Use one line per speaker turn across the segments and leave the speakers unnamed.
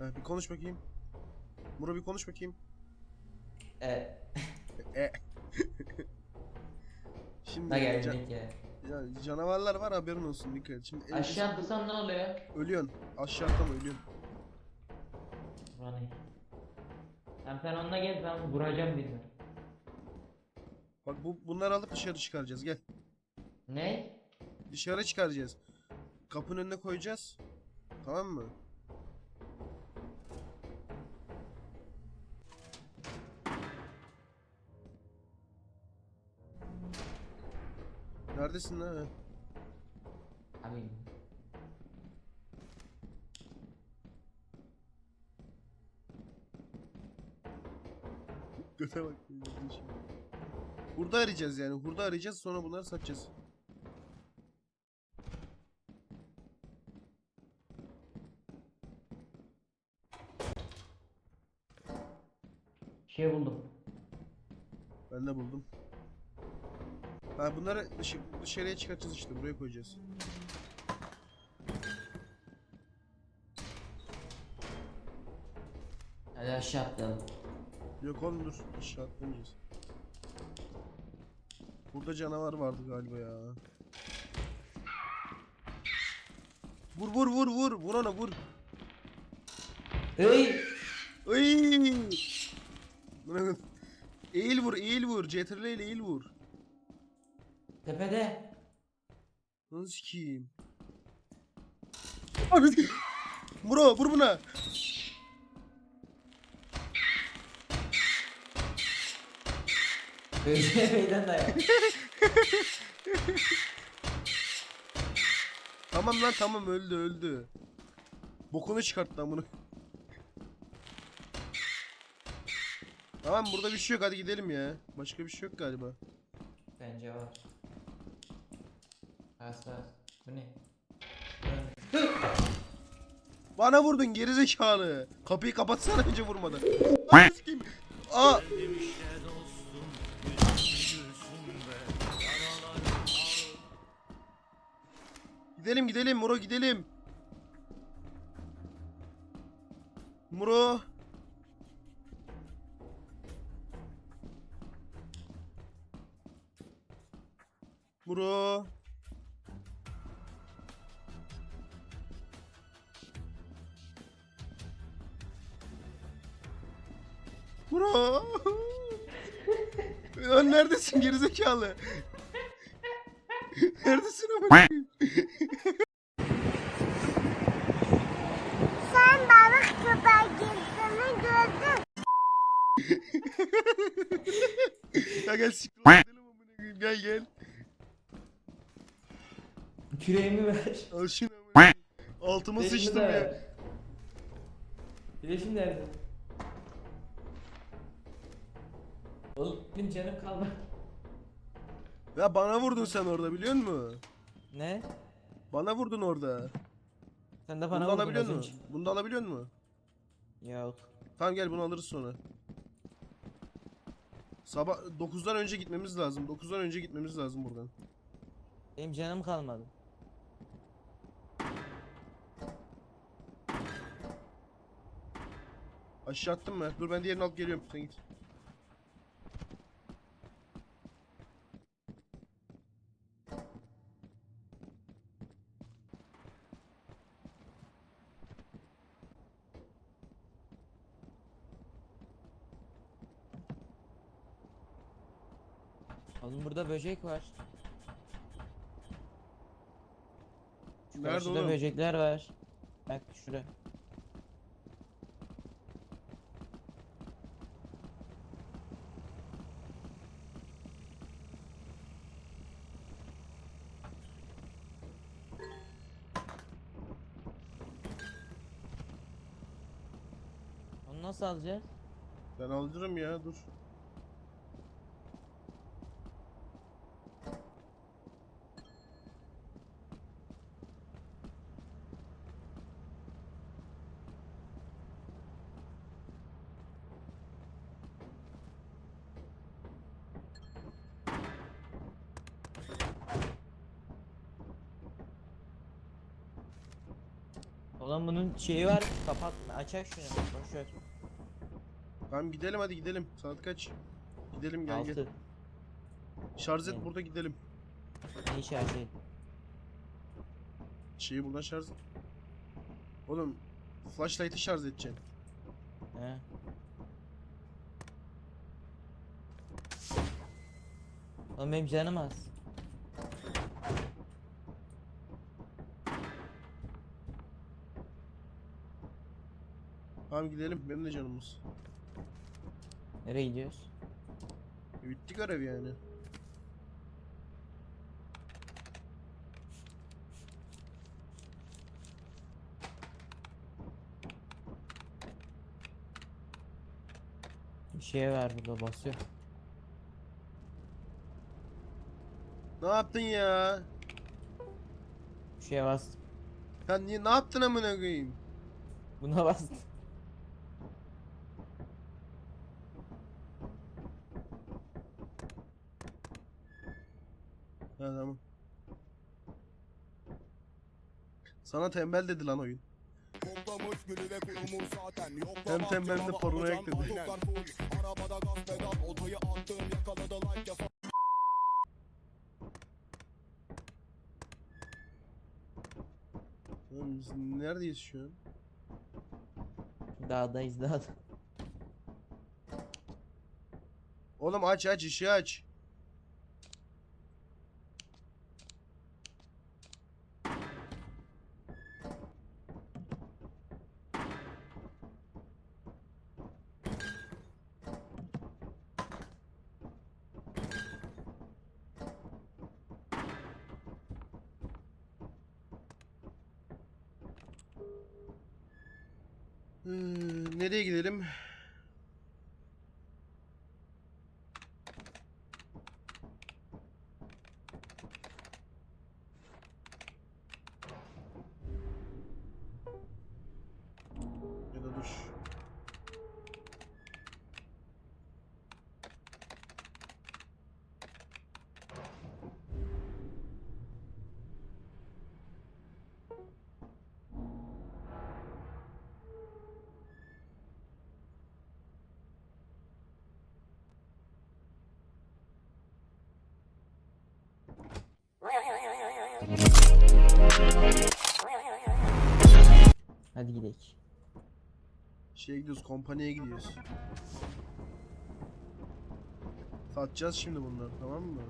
Ha, bir konuş bakayım. Muro bir konuş bakayım.
E,
E. Şimdi
ne
ca-
geldik ya.
ya, canavarlar var haberin olsun dikkat et. Şimdi en-
Aşağı atlasam ne oluyor?
ölüyorsun. Aşağı atlama ölüyorsun.
Rani. Sen sen onunla gel ben vuracağım birini.
Bak bu bunları alıp dışarı çıkaracağız. Gel.
Ne?
Dışarı çıkaracağız. Kapının önüne koyacağız. Tamam mı? Neredesin lan?
Abi
Göte bak. Hurda arayacağız yani. Hurda arayacağız sonra bunları satacağız.
şey buldum.
Ben de buldum. Ha bunları dışı, dışarıya çıkartacağız işte. Buraya koyacağız.
Hadi aşağı atlayalım.
Yok oğlum dur. Aşağı atlamayacağız. Burada canavar vardı galiba ya. Vur vur vur vur. Vur ona vur.
Hey!
Ay! Eğil vur, eğil vur. CTRL ile eğil vur.
Tepede.
Nasıl sikiyim? Abi Muro vur buna.
Öyle meydan dayan.
Tamam lan tamam öldü öldü. Bokunu çıkart lan bunu. Tamam burada bir şey yok hadi gidelim ya. Başka bir şey yok galiba.
Bence var. As as. Bu ne?
Bana vurdun gerizekalı. Kapıyı kapatsana önce vurmadan. Aa. Gidelim gidelim Muro gidelim. Muro. Muro. Muro. Ya neredesin gerizekalı? Neredesin ama?
Sen balık köpekçisini gördün.
ya gel siktir lan gidelim amına koyayım. Gel gel.
Küreğimi ver.
Al şunu amına koyayım. Altıma
Bileşimi
sıçtım
de
ya.
ver. Bileşim nerede? Benim canım kalmadı.
Ya bana vurdun sen orada biliyor musun?
Ne?
Bana vurdun orada.
Sen de
Bunu
bana
da
vurdun
alabiliyor
az
musun?
önce.
Bunu da alabiliyor musun?
Yok.
Tamam gel bunu alırız sonra. Sabah 9'dan önce gitmemiz lazım. 9'dan önce gitmemiz lazım buradan.
Benim canım kalmadı.
Aşağı attım mı? Dur ben diğerini alıp geliyorum. Sen git.
Oğlum burada böcek var. Şu
Nerede
karşıda
oğlum?
böcekler var. Bak şurada. Onu nasıl alacağız?
Ben alırım ya dur.
Ulan bunun şeyi var. Kapatma. Açak şunu. Boş ver.
Tamam gidelim hadi gidelim. Saat kaç? Gidelim gel gel.
Altı.
Şarj et
Hı.
burada gidelim.
Ne işareti?
Şeyi buradan şarj et. Oğlum flashlight'ı şarj edeceksin.
He. Oğlum benim canım az.
Tamam gidelim benim de canımız.
Nereye gidiyoruz?
E, bitti görev yani.
Bir şey var burada basıyor.
Ne yaptın ya?
Bir şeye bastım.
Sen niye ne yaptın amına koyayım?
Buna bastım.
Ha tamam. Sana tembel dedi lan oyun.
Toplamış gülü ve kurumu zaten Yok
Hem tembel de paranoyak dedi.
Arabada gaz pedal Otoyu attım yakaladı like yapan
Oğlum biz neredeyiz şu an?
Dağdayız dağda.
Oğlum aç aç ışığı aç. Gidelim? Şeye gidiyoruz, kompaniye gidiyoruz. Satacağız şimdi bunları, tamam mı?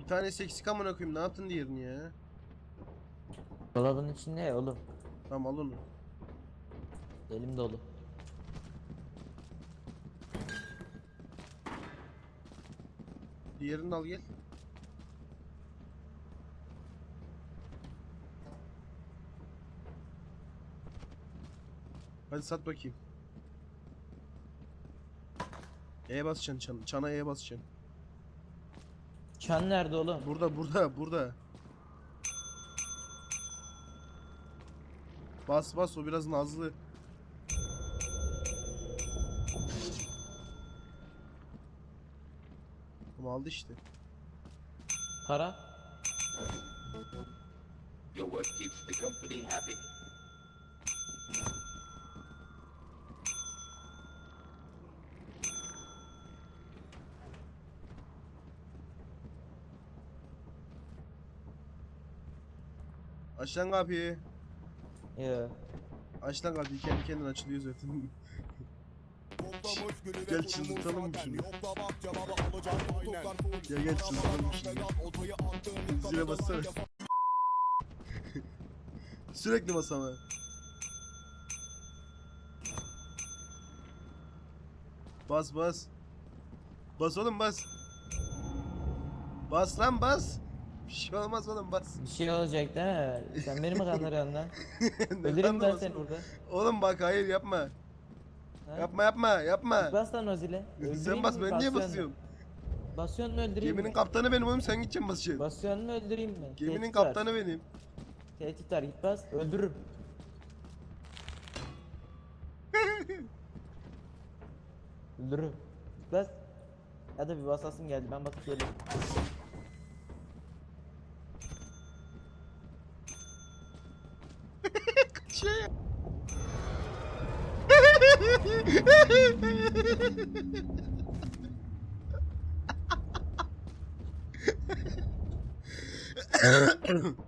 Bir tane eksik amına koyayım. Ne yaptın diğerini ya?
Dolabın içinde ya oğlum.
Tamam al onu.
Elim dolu.
Diğerini al gel. Hadi sat bakayım. E'ye basacaksın çan. Çana E'ye basacaksın.
Çan nerede oğlum?
Burada burada burada. Bas bas o biraz nazlı. Ama aldı işte.
Para.
Your work keeps the company happy.
Aç lan kapıyı.
Yo.
Aç lan kapıyı kendi kendine açılıyor zaten. Gel çıldırtalım şunu? Gel gel.
Otoyu attım
Zile bassana. Sürekli bas ama. Bas bas. Bas oğlum bas. Bas lan bas. Bir şey olmaz oğlum bas.
Bir şey olacak değil mi? Sen beni mi kandırıyorsun lan? Ölürüm ben seni burada.
Oğlum bak hayır yapma.
Ha?
Yapma yapma yapma.
Bas lan o zile.
Sen bas ben niye basıyorum?
Basıyorsun mu öldüreyim
Geminin
mi?
kaptanı benim oğlum sen gideceksin basacaksın.
Basıyorsun mu öldüreyim mi?
Geminin
Tehdit var.
kaptanı benim.
Tehdit var git bas öldürürüm. öldürürüm. Git bas. Hadi bir basasım geldi ben basıp geliyorum. Ahem.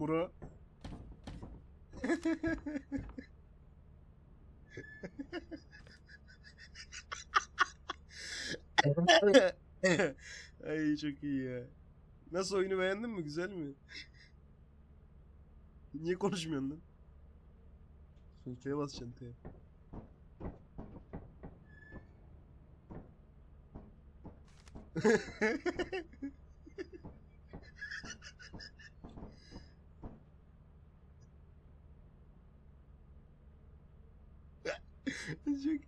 Bura. Ay çok iyi ya. Nasıl oyunu beğendin mi? Güzel mi? Niye konuşmuyorsun lan? Şeye basacaksın T'ye. Çok...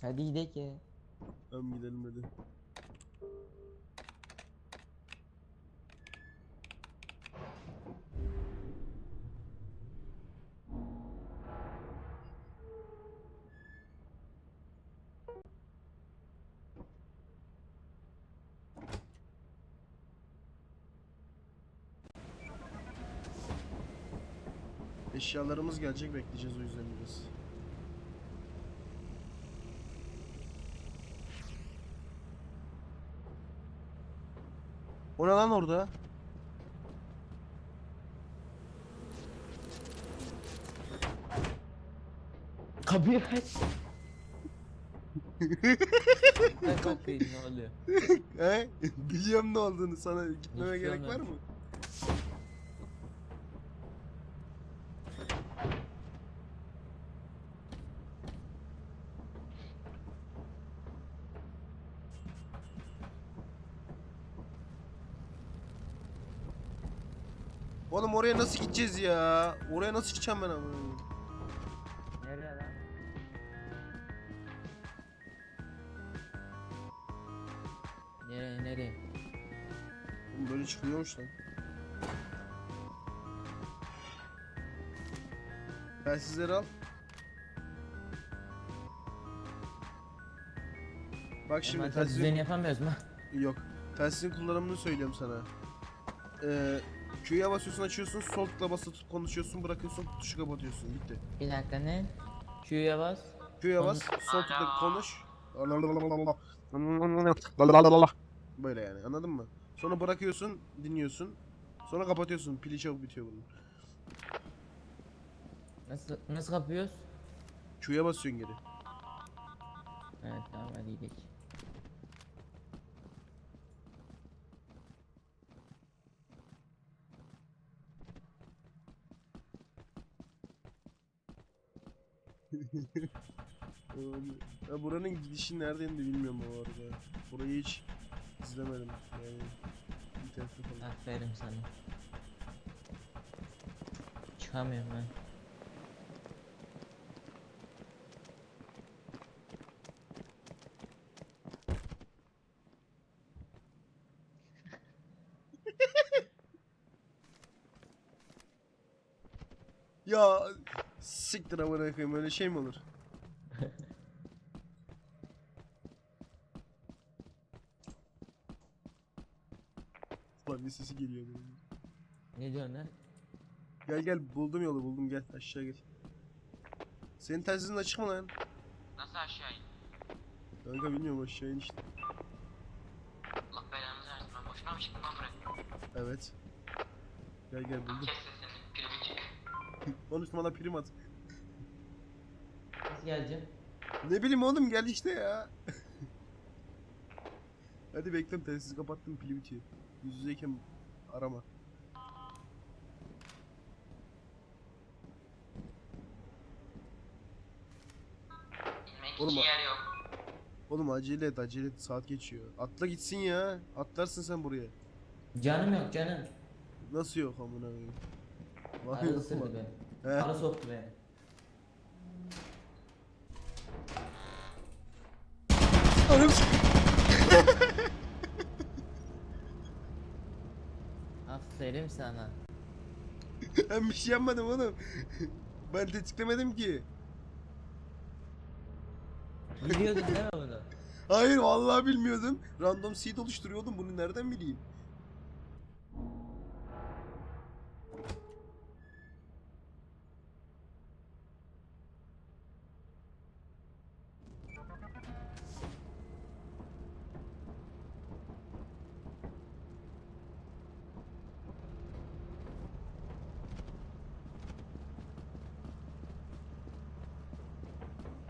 Hadi gidelim ya.
Tamam gidelim hadi. Eşyalarımız gelecek bekleyeceğiz o yüzden biraz. O ne lan orada?
Kapıyı aç. Ben kapıyı ne oluyor?
He? Biliyorum ne olduğunu sana gitmeme gerek var mı? Oğlum oraya nasıl gideceğiz ya? Oraya nasıl gideceğim ben ama?
Nereye lan? Nereye nereye?
Oğlum böyle çıkılıyormuş lan. Telsizleri al. Bak şimdi
Hemen
telsizin...
düzeni yapamıyoruz mu?
Yok. Telsizin kullanımını söylüyorum sana. Ee, Q'ya basıyorsun açıyorsun, sol tıkla basıp konuşuyorsun, bırakıyorsun, tuşu kapatıyorsun. Bitti.
Bir dakika ne? Q'ya bas.
Q'ya bas, sol tıkla konuş. Böyle yani anladın mı? Sonra bırakıyorsun, dinliyorsun. Sonra kapatıyorsun. Pili çabuk bitiyor bunun.
Nasıl nasıl kapıyoruz?
Q'ya basıyorsun geri.
Evet tamam hadi gidelim.
Ya buranın gidişi neredeydi de bilmiyorum bu arada. Burayı hiç izlemedim. Yani internette falan.
Aferin sana. Çıkamıyorum ben.
Ya siktir amına koyayım öyle şey mi olur? Lan bir sesi geliyor benim.
Ne diyorsun lan?
Gel gel buldum yolu buldum gel aşağı gel. Senin telsizin açık mı lan?
Nasıl aşağı in?
Kanka bilmiyorum aşağı in işte.
Allah belanı versin ben boş
Çıkma mı çıktın lan buraya?
Evet. Gel gel buldum.
Kes sesini. Primi çık.
Konuşma bana prim at.
Geleceğim?
Ne bileyim oğlum gel işte ya. Hadi bekle telsiz kapattım pili bitiyor. Yüz yüzeyken arama. Oğlum,
için yer yok.
Oğlum acele et acele et saat geçiyor. Atla gitsin ya. Atlarsın sen buraya.
Canım yok canım.
Nasıl yok amına koyayım? Vay
Arı
yapma.
ısırdı beni.
He.
Arı soktu beni.
Anam
Aferin sana.
ben bir şey yapmadım oğlum. ben tetiklemedim ki.
Biliyordun değil mi bunu?
Hayır vallahi bilmiyordum. Random seed oluşturuyordum bunu nereden bileyim?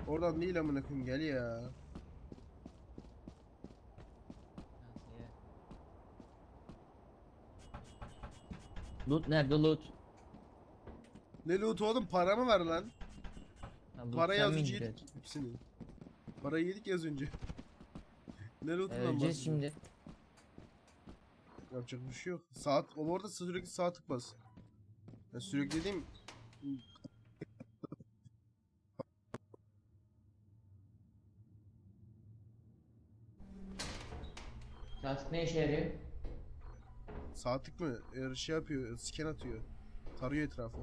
Oradan değil amına koyayım gel ya.
Loot nerede loot?
Ne loot oğlum para mı var lan?
Ha, loot
Parayı
sen
az
mi
önce
indirdin?
yedik hepsini. Parayı yedik ya az önce. ne lootundan
Öleceğiz
bahsediyorsun?
şimdi.
Yapacak bir şey yok. Saat, o orada sürekli sağ tık bas. Ya sürekli dediğim
Task ne işe yarıyor?
sağ tık mı? Eğer şey yapıyor, scan atıyor. Tarıyor etrafı.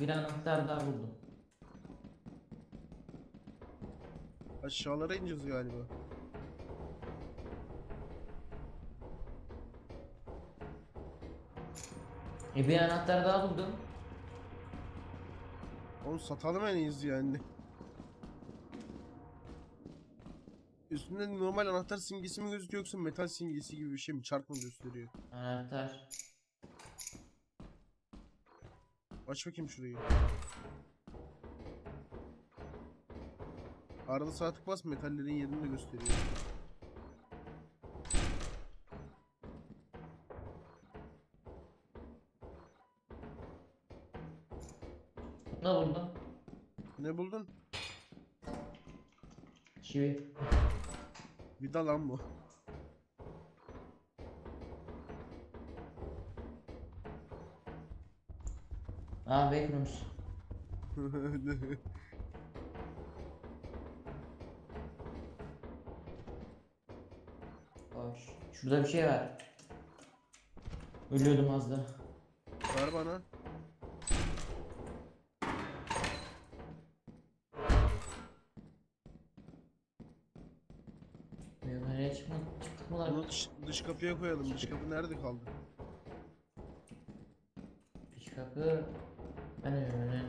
Bir anahtar daha buldum.
Aşağılara ineceğiz galiba.
E bir anahtar daha buldum.
Onu satalım en iyisi yani. Üstünde normal anahtar simgesi mi gözüküyor yoksa metal simgesi gibi bir şey mi? Çark mı gösteriyor?
Anahtar.
Aç bakayım şurayı. Arada sağ tık bas metallerin yerini de gösteriyor.
Ne buldum?
Ne buldun?
Çivi.
Vida lan bu.
Aa Backrooms. Hoş. Şurada bir şey var. Ölüyordum az da.
Ver bana.
Nereye çıkma, çıktık mı lan?
Bunu dış, dış kapıya koyalım. Dış kapı nerede kaldı?
Dış kapı. Ben önüne.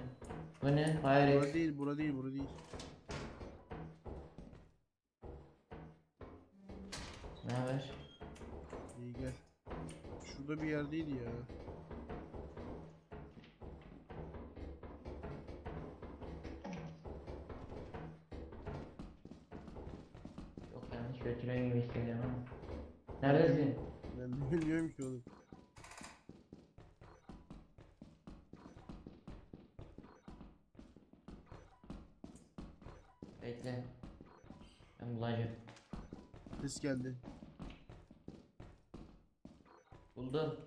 Bu ne? Fire
Bura değil, bura değil, bura değil.
Ne haber?
İyi gel. Şurada bir yerdeydi ya.
Bekle. Ben bulacağım.
Ses geldi.
Buldum.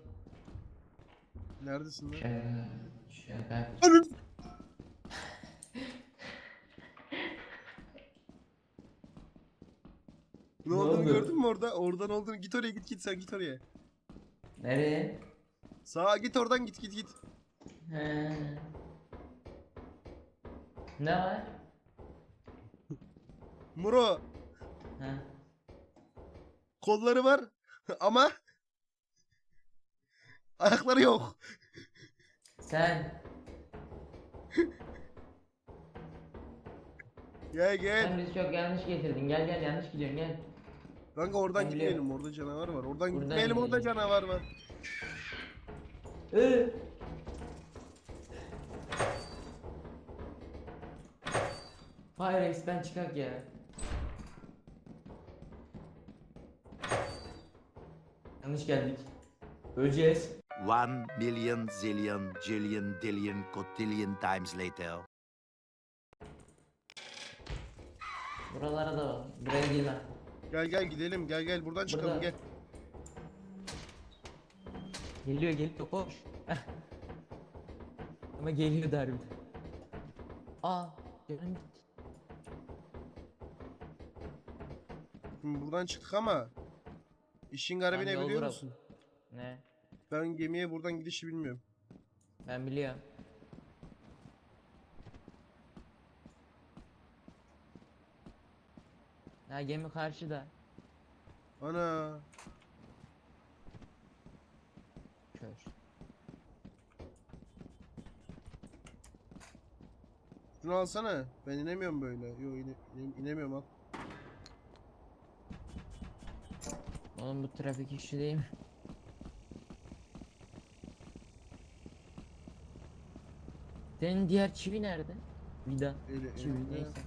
Neredesin lan?
Şaka. Şaka.
Ananı- Ne,
Ne
olduğunu
oldu?
gördün mü orada? Oradan olduğunu git oraya git git sen git oraya.
Nereye?
Sağa git oradan git git git.
He. Ne var?
Muro
Ha.
kolları var ama ayakları yok.
Sen.
Gel gel.
Sen bizi çok yanlış getirdin. Gel gel yanlış gidiyorsun gel.
Kanka oradan
Ben
gitmeyelim.
biliyorum.
Orada canavar var. Oradan gitmeyelim. Orada
gidelim.
canavar var.
Hı. Pyrex'ten çıkak ya. Yanlış geldik. Öleceğiz.
One million zillion jillion dillion cotillion times later.
Buralara da var. Buraya girme.
Gel gel gidelim. Gel gel buradan çıkalım
Burada.
gel.
Geliyor geliyor koş. Ama geliyor der bir de.
Aa, canım gitti.
Şimdi buradan çıktık ama işin garibi ne biliyor musun?
Ne?
Ben gemiye buradan gidişi bilmiyorum.
Ben biliyorum. Ha gemi karşıda.
Ana.
Kör.
Şunu alsana. Ben inemiyorum böyle. Yo ine, ine- inemiyorum al.
Oğlum bu trafik işi değil mi? Senin diğer çivi nerede? Vida.
Öyle,
Çivi
öyle.
neyse.